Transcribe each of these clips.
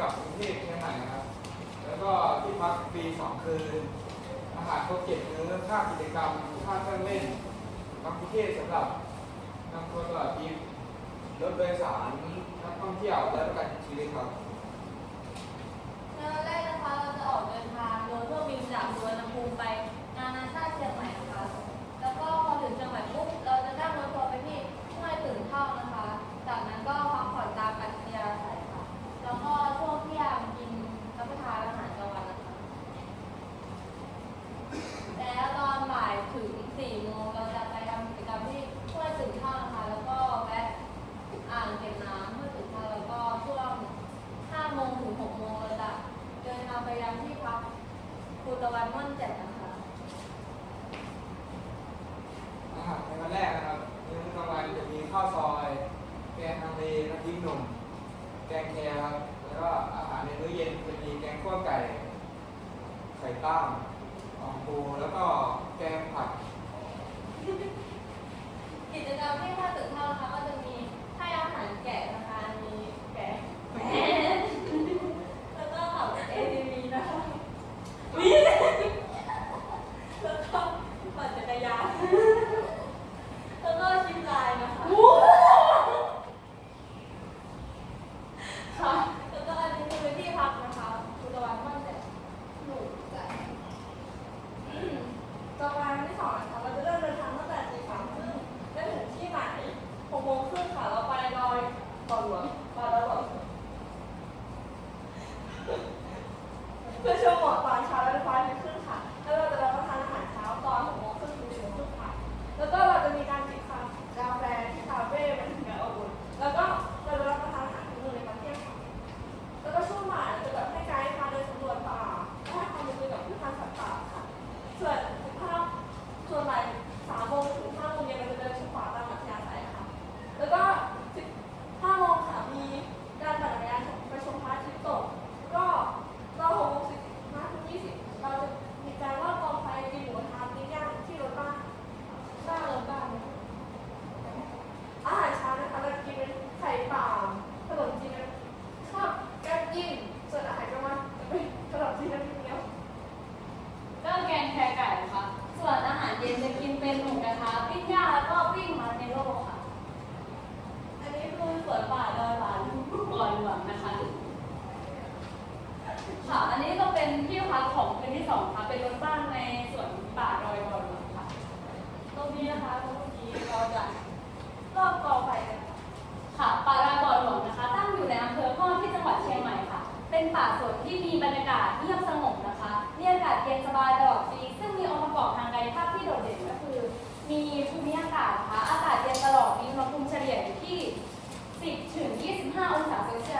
กับกรุงเทพเชียงใหม่นะครับ แล้วก็ที่พักฟรีสองคืน อาหารโปรเจกต์เนื้อค่ากิจกรรมค่าเครื่องเล่นบังคุเทศสำหรับนักทัวร์ตลอดทริรถโดยสารนักท่องเที่ยวและประกันชีวิตครับ วันม่อนแจ่นะคะอาหารในวันแรกนะครับมื้อกลางวันจะมีข้าวซอย แกงฮังเลน้ำพริกหนุ่ม แกงแครครับ แล้วก็อาหารในมื้อเย็นจะมีแกงขั้วไก่ ไข่ต้มอ่อมปูแล้วก็แกงผัก กิจกรรมที่ท่าตึกเท่านะคะก็จะมีให้อาหารแกะนะคะมีแกะแล้วก็ขับ ATV นะคะ 那我想回去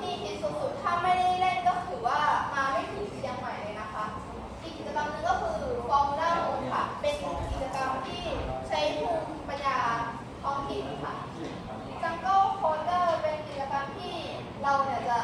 ที่อิสุดๆถ้าไม่ได้เล่นก็ถือว่ามาไม่ถึงเชียงใหม่เลยนะคะ อีกกิจกรรมหนึงก็คือฟอร์มูล่าโมนค่ะ เป็นกิจกรรมที่ใช้ภูมิปัญญาท้องถิ่นค่ะจังเกิลโคเดอร์เป็นกิจกรรมที่เราเนี่ยจะ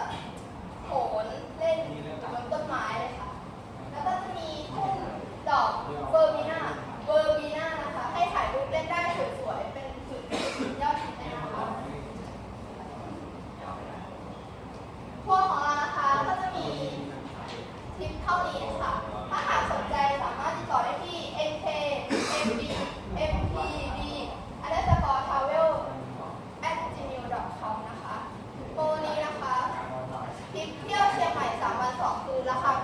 ราคาแพ